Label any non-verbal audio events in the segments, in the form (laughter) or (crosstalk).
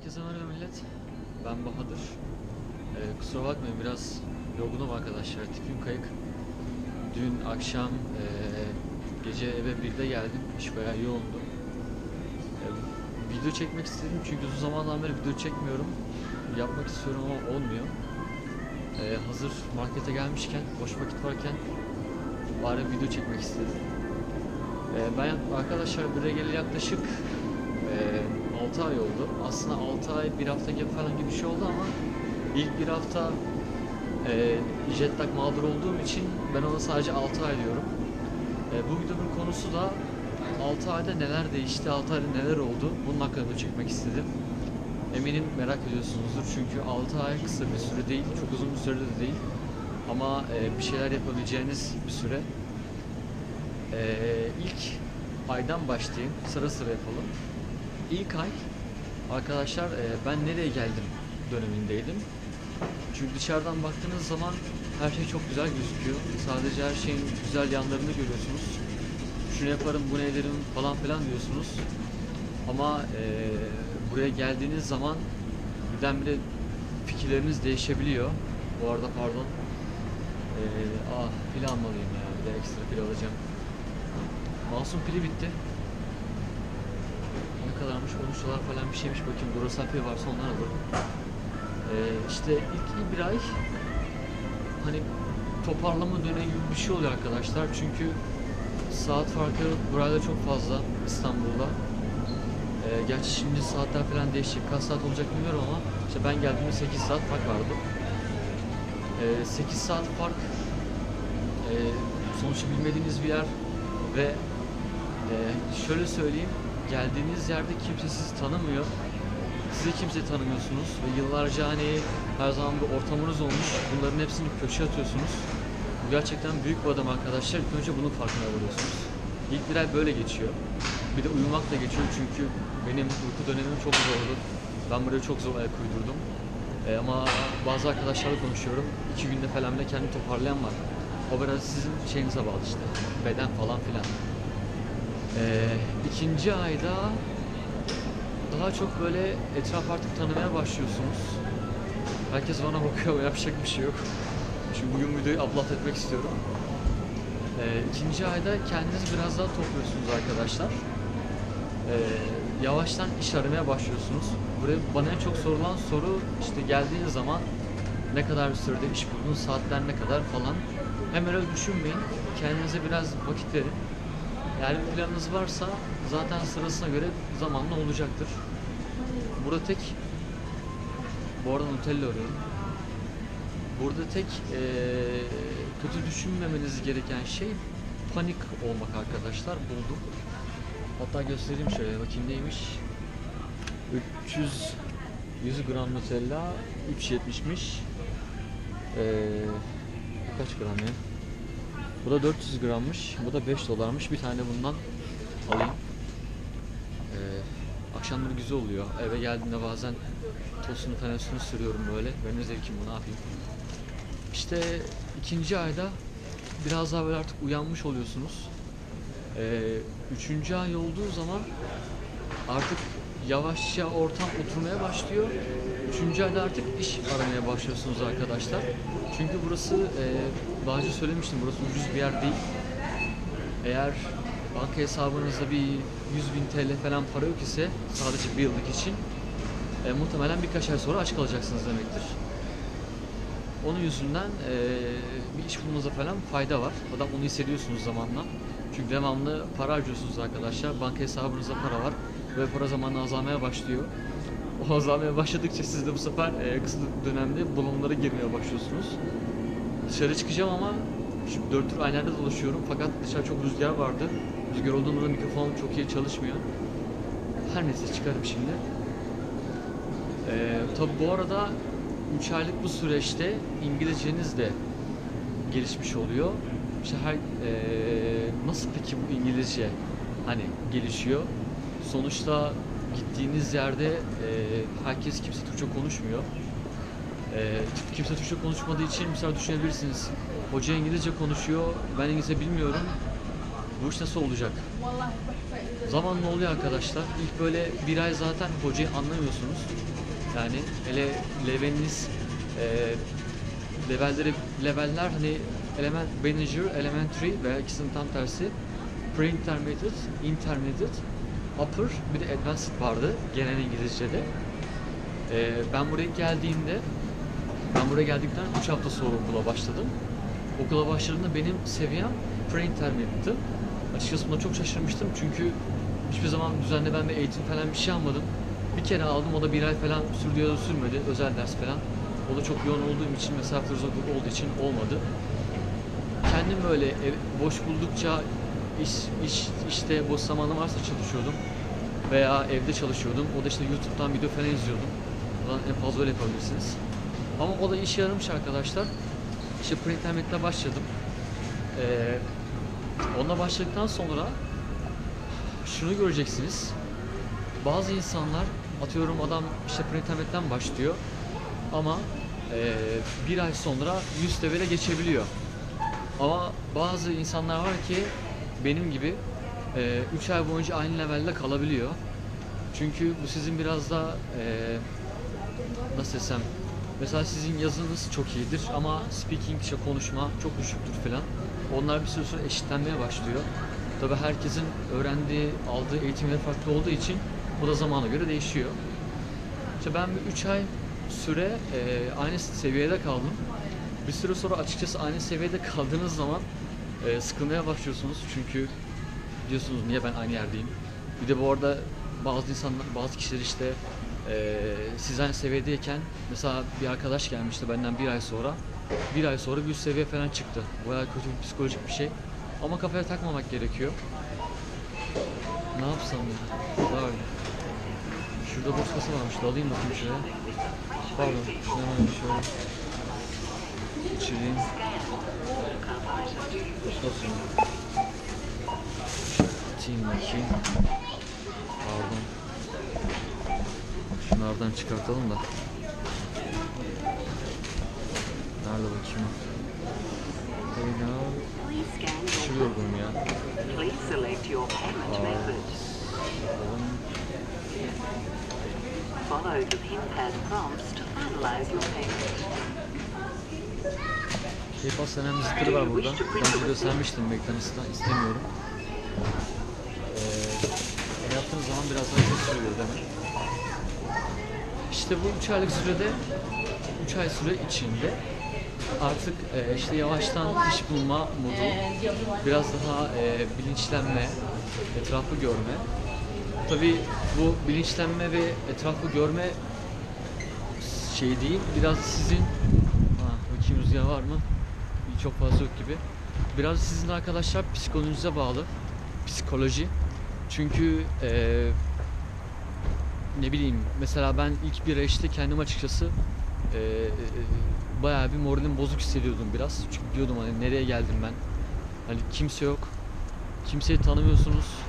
Herkese merhaba millet. Ben Bahadır. Ee, kusura bakmayın biraz yorgunum arkadaşlar. Tipim kayık. Dün akşam ee, gece eve 1'de geldim. İş bayağı yoğundu. Ee, video çekmek istedim çünkü uzun zamandan beri video çekmiyorum. Yapmak istiyorum ama olmuyor. Ee, hazır markete gelmişken, boş vakit varken bari video çekmek istedim. Ee, ben arkadaşlar buraya geleli yaklaşık ee, 6 ay oldu. Aslında 6 ay, bir hafta gibi falan gibi bir şey oldu ama ilk bir hafta e, jet mağdur olduğum için ben ona sadece 6 ay diyorum. E, bu videonun konusu da 6 ayda neler değişti, 6 ayda neler oldu bunun hakkında çekmek istedim. Eminim merak ediyorsunuzdur çünkü 6 ay kısa bir süre değil, çok uzun bir süre de değil. Ama e, bir şeyler yapabileceğiniz bir süre. E, ilk aydan başlayayım, sıra sıra yapalım. İlk ay arkadaşlar e, ben nereye geldim dönemindeydim. Çünkü dışarıdan baktığınız zaman her şey çok güzel gözüküyor. Sadece her şeyin güzel yanlarını görüyorsunuz. Şunu yaparım, bunu ederim falan filan diyorsunuz. Ama e, buraya geldiğiniz zaman birdenbire fikirleriniz değişebiliyor. Bu arada pardon. E, ah pil almalıyım ya. Bir de ekstra pil alacağım. Masum pili bitti. 13 dolar falan bir şeymiş bakayım. Pil varsa ondan alırım. Ee, işte ilk bir ay hani toparlama dönemi gibi bir şey oluyor arkadaşlar. Çünkü saat farkı burada çok fazla İstanbul'da. Ee, gerçi şimdi saatler falan değişecek. Kaç saat olacak bilmiyorum ama işte ben geldiğimde 8 saat fark vardı. Ee, 8 saat fark e, sonuçta bilmediğiniz bir yer ve e, şöyle söyleyeyim geldiğiniz yerde kimse sizi tanımıyor. Sizi kimse tanımıyorsunuz ve yıllarca hani her zaman bir ortamınız olmuş. Bunların hepsini köşe atıyorsunuz. Bu gerçekten büyük bir adam arkadaşlar. İlk önce bunun farkına varıyorsunuz. İlk bir ay böyle geçiyor. Bir de uyumakla geçiyor çünkü benim uyku dönemim çok zordu. Ben buraya çok zor ayak uydurdum. E, ama bazı arkadaşlarla konuşuyorum. İki günde falan bile kendini toparlayan var. O biraz sizin şeyinize bağlı işte. Beden falan filan. Ee, ikinci ayda daha çok böyle etraf artık tanımaya başlıyorsunuz. Herkes bana bakıyor ama (laughs) yapacak bir şey yok. Çünkü bugün videoyu upload etmek istiyorum. Ee, ikinci ayda kendinizi biraz daha topluyorsunuz arkadaşlar. Ee, yavaştan iş aramaya başlıyorsunuz. Buraya bana en çok sorulan soru işte geldiğiniz zaman ne kadar bir sürede iş buldun, saatler ne kadar falan. Hemen öyle düşünmeyin. Kendinize biraz vakit verin. Eğer bir planınız varsa zaten sırasına göre zamanla olacaktır. Burada tek bu arada Nutella arıyorum. Burada tek eee, kötü düşünmemeniz gereken şey panik olmak arkadaşlar. Buldum. Hatta göstereyim şöyle bakayım neymiş. 300 100 gram Nutella 3.70'miş. Eee bu kaç gram ya? Bu da 400 grammış. Bu da 5 dolarmış. Bir tane bundan alayım. Ee, akşamları güzel oluyor. Eve geldiğimde bazen tostunu üstüne sürüyorum böyle. Benim zevkim bu ne yapayım. İşte ikinci ayda biraz daha böyle artık uyanmış oluyorsunuz. Ee, üçüncü ay olduğu zaman artık yavaşça ortam oturmaya başlıyor. Üçüncü ayda artık iş aramaya başlıyorsunuz arkadaşlar. Çünkü burası e, daha önce söylemiştim burası ucuz bir yer değil. Eğer banka hesabınızda bir 100 bin TL falan para yok ise sadece bir yıllık için e, muhtemelen birkaç ay sonra aç kalacaksınız demektir. Onun yüzünden e, bir iş bulmanıza falan fayda var. Adam onu hissediyorsunuz zamanla. Çünkü devamlı para harcıyorsunuz arkadaşlar. Banka hesabınızda para var ve para zamanla azalmaya başlıyor. O azalmaya başladıkça siz de bu sefer e, kısa dönemde balonlara girmeye başlıyorsunuz. Dışarı çıkacağım ama şu dört tür aynada dolaşıyorum fakat dışarı çok rüzgar vardı. Rüzgar olduğunda da mikrofonum çok iyi çalışmıyor. Her neyse çıkarım şimdi. Ee, tabi bu arada 3 aylık bu süreçte İngilizceniz de gelişmiş oluyor. İşte her ee, nasıl peki bu İngilizce hani gelişiyor? Sonuçta gittiğiniz yerde ee, herkes kimse Türkçe konuşmuyor. Ee, kimse Türkçe konuşmadığı için mesela düşünebilirsiniz. Hoca İngilizce konuşuyor, ben İngilizce bilmiyorum. Bu iş nasıl olacak? zamanla oluyor arkadaşlar. İlk böyle bir ay zaten hocayı anlamıyorsunuz. Yani hele leveliniz e, levelleri leveller hani element manager, elementary veya ikisinin tam tersi pre-intermediate, intermediate, upper bir de advanced vardı genel İngilizce'de. E, ben buraya geldiğimde ben buraya geldikten 3 hafta sonra okula başladım. Okula başladığımda benim seviyem pre-intermediate'tı. Açıkçası buna çok şaşırmıştım çünkü hiçbir zaman düzenli ben bir eğitim falan bir şey almadım. Bir kere aldım o da bir ay falan sürdü ya da sürmedi özel ders falan. O da çok yoğun olduğum için mesafe uzak olduğu için olmadı. Kendim böyle ev- boş buldukça iş, iş işte boş zamanım varsa çalışıyordum. Veya evde çalışıyordum. O da işte YouTube'dan video falan izliyordum. Buradan en fazla öyle yapabilirsiniz. Ama o da işe yaramış arkadaşlar. İşte Printernet'le başladım. Ee, onunla başladıktan sonra şunu göreceksiniz. Bazı insanlar atıyorum adam işte Printernet'ten başlıyor ama ee, bir ay sonra 100 level'e geçebiliyor. Ama bazı insanlar var ki benim gibi 3 ay boyunca aynı levelde kalabiliyor. Çünkü bu sizin biraz da ee, nasıl desem mesela sizin yazınız çok iyidir ama speaking işte konuşma çok düşüktür falan. Onlar bir süre sonra eşitlenmeye başlıyor. Tabi herkesin öğrendiği, aldığı eğitimler farklı olduğu için bu da zamana göre değişiyor. İşte ben bir 3 ay süre e, aynı seviyede kaldım. Bir süre sonra açıkçası aynı seviyede kaldığınız zaman e, sıkılmaya başlıyorsunuz. Çünkü diyorsunuz niye ben aynı yerdeyim. Bir de bu arada bazı insanlar, bazı kişiler işte e, siz aynı seviyedeyken mesela bir arkadaş gelmişti benden bir ay sonra. Bir ay sonra bir üst seviye falan çıktı. Bayağı kötü bir psikolojik bir şey. Ama kafaya takmamak gerekiyor. Ne yapsam ya? Var. Şurada boş kasa varmış. da Alayım bakayım şuraya. Pardon. Hemen şöyle. İçireyim. Nasıl? Atayım bakayım. Pardon. Şunlardan çıkartalım da. Nerede bakayım? Your yorgunum ya. Follow the pin pad prompts to finalize your payment. PayPal senem zıttırı var burada. Ben size göstermiştim ekranı istemiyorum. Ee, yaptığınız zaman biraz daha çok sürüyor demek. İşte bu 3 aylık sürede 3 ay süre içinde artık e, işte yavaştan iş bulma modu, biraz daha e, bilinçlenme, etrafı görme. Tabii bu bilinçlenme ve etrafı görme şey değil, biraz sizin ha, bakayım rüzgar var mı? Çok fazla yok gibi. Biraz sizin arkadaşlar psikolojinize bağlı. Psikoloji. Çünkü eee ne bileyim mesela ben ilk bir işte kendim açıkçası eee bayağı bir moralim bozuk hissediyordum biraz. Çünkü diyordum hani nereye geldim ben? Hani kimse yok. Kimseyi tanımıyorsunuz.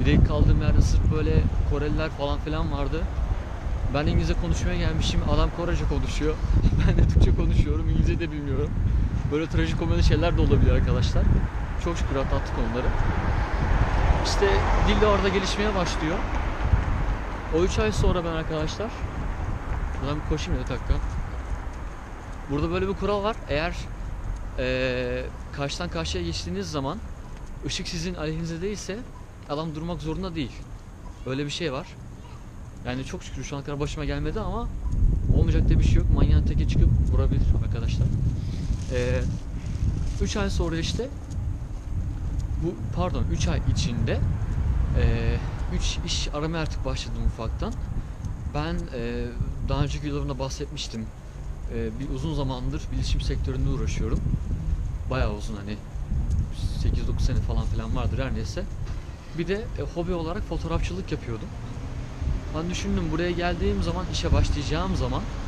Bir de kaldığım yerde sırf böyle Koreliler falan filan vardı. Ben İngilizce konuşmaya gelmişim. Adam Korece konuşuyor. (laughs) ben de Türkçe konuşuyorum. İngilizce de bilmiyorum. Böyle trajikomedi şeyler de olabilir arkadaşlar. Çok şükür atlattık onları. İşte dil de orada gelişmeye başlıyor. O 3 ay sonra ben arkadaşlar Buradan bir koşayım ya bir dakika. Burada böyle bir kural var. Eğer eee karşıdan karşıya geçtiğiniz zaman ışık sizin aleyhinize değilse adam durmak zorunda değil. Öyle bir şey var. Yani çok şükür şu ana kadar başıma gelmedi ama olmayacak da bir şey yok. Manyağın teke çıkıp vurabilir arkadaşlar. 3 ay sonra işte bu pardon 3 ay içinde 3 iş aramaya artık başladım ufaktan. Ben e, daha önceki videolarımda bahsetmiştim. E, bir uzun zamandır bilişim sektöründe uğraşıyorum. Bayağı uzun hani 8-9 sene falan filan vardır her neyse. Bir de e, hobi olarak fotoğrafçılık yapıyordum. Ben düşündüm buraya geldiğim zaman işe başlayacağım zaman e,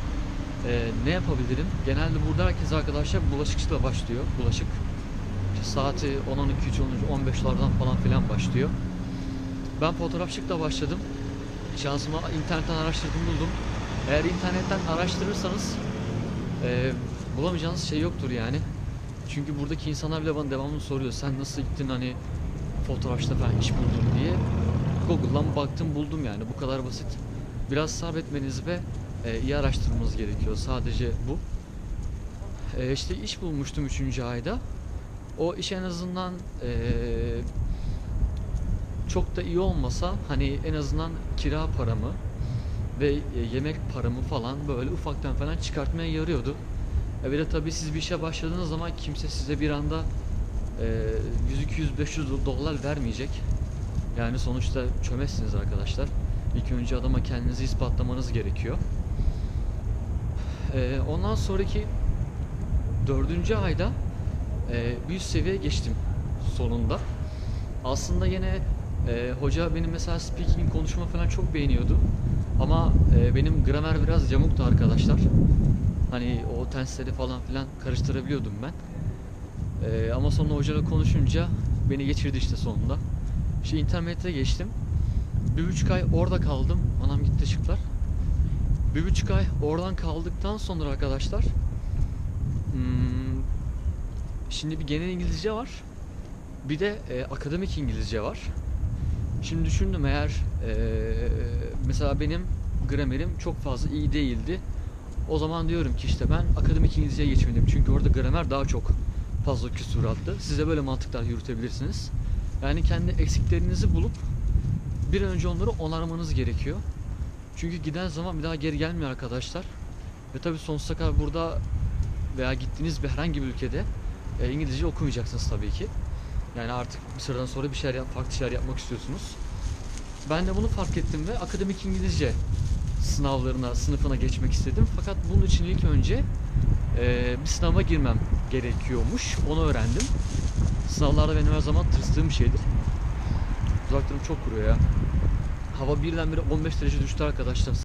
ne yapabilirim? Genelde burada herkes arkadaşlar bulaşıkçılıkla başlıyor. Bulaşık. İşte saati 10-12, 13, 15'lardan falan filan başlıyor. Ben fotoğrafçılıkla başladım. Şansıma internetten araştırdım buldum. Eğer internetten araştırırsanız e, bulamayacağınız şey yoktur yani. Çünkü buradaki insanlar bile bana devamlı soruyor. Sen nasıl gittin hani fotoğrafçıda falan iş buldun diye. Google'dan baktım buldum yani bu kadar basit. Biraz sabretmeniz ve e, iyi araştırmanız gerekiyor. Sadece bu. E, işte iş bulmuştum 3. ayda. O iş en azından e, çok da iyi olmasa hani en azından kira paramı ve e, yemek paramı falan böyle ufaktan falan çıkartmaya yarıyordu. E bir de tabii siz bir işe başladığınız zaman kimse size bir anda e, 100 200 500 dolar vermeyecek. Yani sonuçta çömezsiniz arkadaşlar. İlk önce adama kendinizi ispatlamanız gerekiyor. E, ondan sonraki dördüncü ayda e, bir üst seviyeye geçtim sonunda. Aslında yine e, hoca benim mesela speaking konuşma falan çok beğeniyordu. Ama e, benim gramer biraz yamuktu arkadaşlar. Hani o tensleri falan filan karıştırabiliyordum ben. E, ama sonra hocayla konuşunca beni geçirdi işte sonunda. İşte internete geçtim. Bir buçuk ay orada kaldım. Anam gitti ışıklar. Bir buçuk ay oradan kaldıktan sonra arkadaşlar hmm, şimdi bir genel İngilizce var. Bir de e, akademik İngilizce var. Şimdi düşündüm eğer e, mesela benim gramerim çok fazla iyi değildi. O zaman diyorum ki işte ben akademik İngilizceye geçmeliyim. Çünkü orada gramer daha çok fazla küsuratlı. Size böyle mantıklar yürütebilirsiniz. Yani kendi eksiklerinizi bulup bir önce onları onarmanız gerekiyor. Çünkü giden zaman bir daha geri gelmiyor arkadaşlar. Ve tabii sonsuza kadar burada veya gittiğiniz bir herhangi bir ülkede e, İngilizce okumayacaksınız tabii ki. Yani artık bir sıradan sonra bir şeyler yap, farklı şeyler yapmak istiyorsunuz. Ben de bunu fark ettim ve akademik İngilizce sınavlarına, sınıfına geçmek istedim. Fakat bunun için ilk önce e, bir sınava girmem gerekiyormuş. Onu öğrendim. Sınavlarda benim her zaman tırstığım bir şeydir. Uzaklarım çok kuruyor ya. Hava birdenbire 15 derece düştü arkadaşlar.